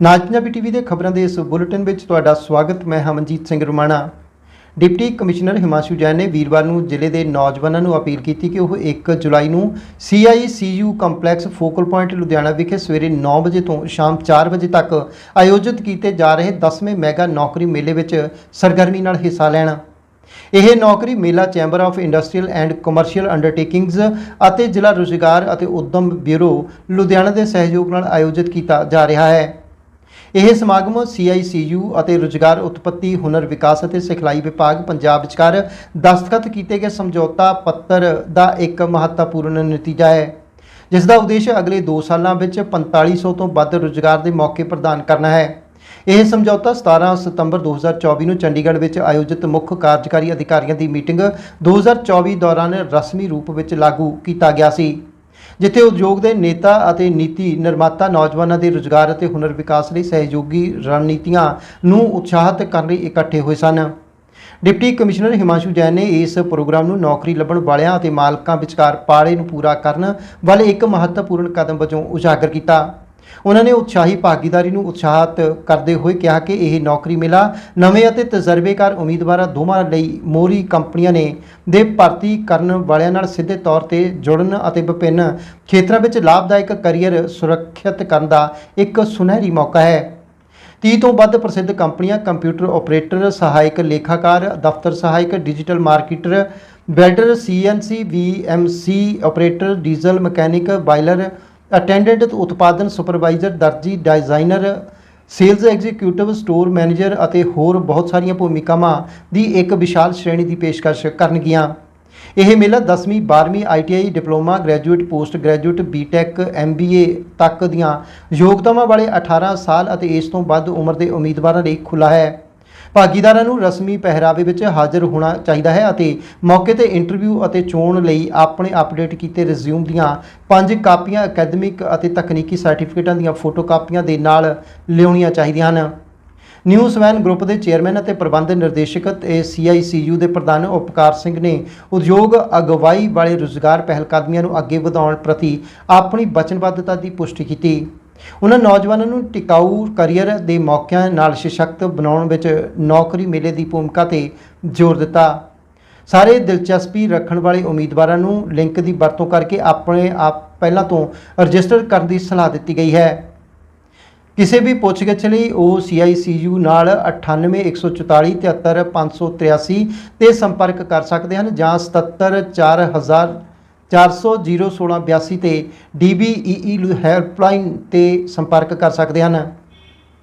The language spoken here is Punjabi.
ਨਾਜ ਪੰਜਾਬੀ ਟੀਵੀ ਦੇ ਖਬਰਾਂ ਦੇ ਇਸ ਬੁਲੇਟਿਨ ਵਿੱਚ ਤੁਹਾਡਾ ਸਵਾਗਤ। ਮੈਂ ਹਮਨਜੀਤ ਸਿੰਘ ਰੁਮਾਣਾ। ਡਿਪਟੀ ਕਮਿਸ਼ਨਰ ਹਿਮਾਸ਼ੂ ਜੈਨ ਨੇ ਵੀਰਵਾਰ ਨੂੰ ਜ਼ਿਲ੍ਹੇ ਦੇ ਨੌਜਵਾਨਾਂ ਨੂੰ ਅਪੀਲ ਕੀਤੀ ਕਿ ਉਹ 1 ਜੁਲਾਈ ਨੂੰ CICU complex focal point Ludhiana ਵਿਖੇ ਸਵੇਰੇ 9 ਵਜੇ ਤੋਂ ਸ਼ਾਮ 4 ਵਜੇ ਤੱਕ ਆਯੋਜਿਤ ਕੀਤੇ ਜਾ ਰਹੇ 10ਵੇਂ ਮੈਗਾ ਨੌਕਰੀ ਮੇਲੇ ਵਿੱਚ ਸਰਗਰਮੀ ਨਾਲ ਹਿੱਸਾ ਲੈਣ। ਇਹ ਨੌਕਰੀ ਮੇਲਾ chamber of industrial and commercial undertakings ਅਤੇ ਜ਼ਿਲ੍ਹਾ ਰੁਜ਼ਗਾਰ ਅਤੇ ਉਦਮ ਬਿਊਰੋ ਲੁਧਿਆਣਾ ਦੇ ਸਹਿਯੋਗ ਨਾਲ ਆਯੋਜਿਤ ਕੀਤਾ ਜਾ ਰਿਹਾ ਹੈ। ਇਹ ਸਮਾਗਮ CICU ਅਤੇ ਰੁਜ਼ਗਾਰ ਉਤਪਤੀ, ਹੁਨਰ ਵਿਕਾਸ ਅਤੇ ਸਿਖਲਾਈ ਵਿਭਾਗ ਪੰਜਾਬ ਵਿਚਕਾਰ ਦਸਤਖਤ ਕੀਤੇ ਗਏ ਸਮਝੌਤਾ ਪੱਤਰ ਦਾ ਇੱਕ ਮਹੱਤਵਪੂਰਨ ਨਤੀਜਾ ਹੈ, ਜਿਸ ਦਾ ਉਦੇਸ਼ ਅਗਲੇ 2 ਸਾਲਾਂ ਵਿੱਚ 4500 ਤੋਂ ਵੱਧ ਰੁਜ਼ਗਾਰ ਦੇ ਮੌਕੇ ਪ੍ਰਦਾਨ ਕਰਨਾ ਹੈ। ਇਹ ਸਮਝੌਤਾ 17 ਸਤੰਬਰ 2024 ਨੂੰ ਚੰਡੀਗੜ੍ਹ ਵਿੱਚ ਆਯੋਜਿਤ ਮੁੱਖ ਕਾਰਜਕਾਰੀ ਅਧਿਕਾਰੀਆਂ ਦੀ ਮੀਟਿੰਗ 2024 ਦੌਰਾਨ ਰਸਮੀ ਰੂਪ ਵਿੱਚ ਲਾਗੂ ਕੀਤਾ ਗਿਆ ਸੀ। ਜਿੱਥੇ ਉਦਯੋਗ ਦੇ ਨੇਤਾ ਅਤੇ ਨੀਤੀ ਨਿਰਮਾਤਾ ਨੌਜਵਾਨਾਂ ਦੇ ਰੁਜ਼ਗਾਰ ਅਤੇ ਹੁਨਰ ਵਿਕਾਸ ਲਈ ਸਹਿਯੋਗੀ ਰਣਨੀਤੀਆਂ ਨੂੰ ਉਤਸ਼ਾਹਿਤ ਕਰਨ ਲਈ ਇਕੱਠੇ ਹੋਏ ਸਨ। ਡਿਪਟੀ ਕਮਿਸ਼ਨਰ ਹਿਮਾਂਸ਼ੂ ਜੈਨ ਨੇ ਇਸ ਪ੍ਰੋਗਰਾਮ ਨੂੰ ਨੌਕਰੀ ਲੱਭਣ ਵਾਲਿਆਂ ਅਤੇ ਮਾਲਕਾਂ ਵਿਚਕਾਰ ਪਾੜੇ ਨੂੰ ਪੂਰਾ ਕਰਨ ਵਾਲੇ ਇੱਕ ਮਹੱਤਵਪੂਰਨ ਕਦਮ ਵਜੋਂ ਉਜਾਗਰ ਕੀਤਾ। ਉਹਨਾਂ ਨੇ ਉਤਸ਼ਾਹੀ ਭਾਗੀਦਾਰੀ ਨੂੰ ਉਤਸ਼ਾਹਿਤ ਕਰਦੇ ਹੋਏ ਕਿਹਾ ਕਿ ਇਹ ਨੌਕਰੀ ਮੇਲਾ ਨਵੇਂ ਅਤੇ ਤਜਰਬੇਕਾਰ ਉਮੀਦਵਾਰਾਂ ਦੋਵਾਂ ਲਈ ਮੋਰੀ ਕੰਪਨੀਆਂ ਨੇ ਦੇ ਭਰਤੀ ਕਰਨ ਵਾਲਿਆਂ ਨਾਲ ਸਿੱਧੇ ਤੌਰ ਤੇ ਜੁੜਨ ਅਤੇ ਵਿਭਿੰਨ ਖੇਤਰਾਂ ਵਿੱਚ ਲਾਭਦਾਇਕ ਕੈਰੀਅਰ ਸੁਰੱਖਿਅਤ ਕਰਨ ਦਾ ਇੱਕ ਸੁਨਹਿਰੀ ਮੌਕਾ ਹੈ। 30 ਤੋਂ ਵੱਧ ਪ੍ਰਸਿੱਧ ਕੰਪਨੀਆਂ ਕੰਪਿਊਟਰ ਆਪਰੇਟਰ, ਸਹਾਇਕ ਲੇਖਾਕਾਰ, ਦਫ਼ਤਰ ਸਹਾਇਕ, digital marketer, welder CNC VMC operator, diesel mechanic, boiler attendant ਉਤਪਾਦਨ ਸੁਪਰਵਾਈਜ਼ਰ ਦਰਜੀ designer sales executive store manager ਅਤੇ ਹੋਰ ਬਹੁਤ ਸਾਰੀਆਂ ਭੂਮਿਕਾਵਾਂ ਦੀ ਇੱਕ ਵਿਸ਼ਾਲ ਸ਼੍ਰੇਣੀ ਦੀ ਪੇਸ਼ਕਸ਼ ਕਰਨਗੀਆਂ। ਇਹ ਮੇਲਾ 10ਵੀਂ 12ਵੀਂ ITI diploma graduate post graduate BTech MBA ਤੱਕ ਦੀਆਂ ਯੋਗਤਾਵਾਂ ਵਾਲੇ 18 ਸਾਲ ਅਤੇ ਇਸ ਤੋਂ ਵੱਧ ਉਮਰ ਦੇ ਉਮੀਦਵਾਰਾਂ ਲਈ ਖੁੱਲ੍ਹਾ ਹੈ। ਭਾਗੀਦਾਰਾਂ ਨੂੰ ਰਸਮੀ ਪਹਿਰਾਵੇ ਵਿੱਚ ਹਾਜ਼ਰ ਹੋਣਾ ਚਾਹੀਦਾ ਹੈ ਅਤੇ ਮੌਕੇ ਤੇ ਇੰਟਰਵਿਊ ਅਤੇ ਚੋਣ ਲਈ ਆਪਣੇ ਅਪਡੇਟ ਕੀਤੇ ਰਿਜ਼ਿਊਮ ਦੀਆਂ ਪੰਜ ਕਾਪੀਆਂ, ਅਕੈਡਮਿਕ ਅਤੇ ਤਕਨੀਕੀ ਸਰਟੀਫਿਕੇਟਾਂ ਦੀਆਂ ਫੋਟੋ ਕਾਪੀਆਂ ਦੇ ਨਾਲ ਲਿਆਉਣੀਆਂ ਚਾਹੀਦੀਆਂ ਹਨ। ਨਿਊਸਵੈਨ ਗਰੁੱਪ ਦੇ ਚੇਅਰਮੈਨ ਅਤੇ ਪ੍ਰਬੰਧ ਨਿਰਦੇਸ਼ਕ ਤੇ CICU ਦੇ ਪ੍ਰਧਾਨ ਉਪਕਾਰ ਸਿੰਘ ਨੇ ਉਦਯੋਗ ਅਗਵਾਈ ਵਾਲੇ ਰੁਜ਼ਗਾਰ ਪਹਿਲਕਦਮੀਆਂ ਨੂੰ ਅੱਗੇ ਵਧਾਉਣ ਪ੍ਰਤੀ ਆਪਣੀ ਵਚਨਬੱਧਤਾ ਦੀ ਪੁਸ਼ਟੀ ਕੀਤੀ। ਉਹਨਾਂ ਨੌਜਵਾਨਾਂ ਨੂੰ ਟਿਕਾਊ ਕੈਰੀਅਰ ਦੇ ਮੌਕਿਆਂ ਨਾਲ ਸਸ਼ਕਤ ਬਣਾਉਣ ਵਿੱਚ ਨੌਕਰੀ ਮੇਲੇ ਦੀ ਭੂਮਿਕਾ ਤੇ ਜ਼ੋਰ ਦਿੱਤਾ। ਸਾਰੇ ਦਿਲਚਸਪੀ ਰੱਖਣ ਵਾਲੇ ਉਮੀਦਵਾਰਾਂ ਨੂੰ ਲਿੰਕ ਦੀ ਵਰਤੋਂ ਕਰਕੇ ਆਪਣੇ ਆਪ ਪਹਿਲਾਂ ਤੋਂ ਰਜਿਸਟਰ ਕਰਨ ਦੀ ਸਲਾਹ ਦਿੱਤੀ ਗਈ ਹੈ। ਕਿਸੇ ਵੀ ਪੁੱਛਗਿੱਛ ਲਈ ਉਹ CICU ਨਾਲ 981447 73583 ਤੇ ਸੰਪਰਕ ਕਰ ਸਕਦੇ ਹਨ ਜਾਂ 774000 400 01682 ਤੇ DBEE ਹੈਲਪਲਾਈਨ ਤੇ ਸੰਪਰਕ ਕਰ ਸਕਦੇ ਹਨ।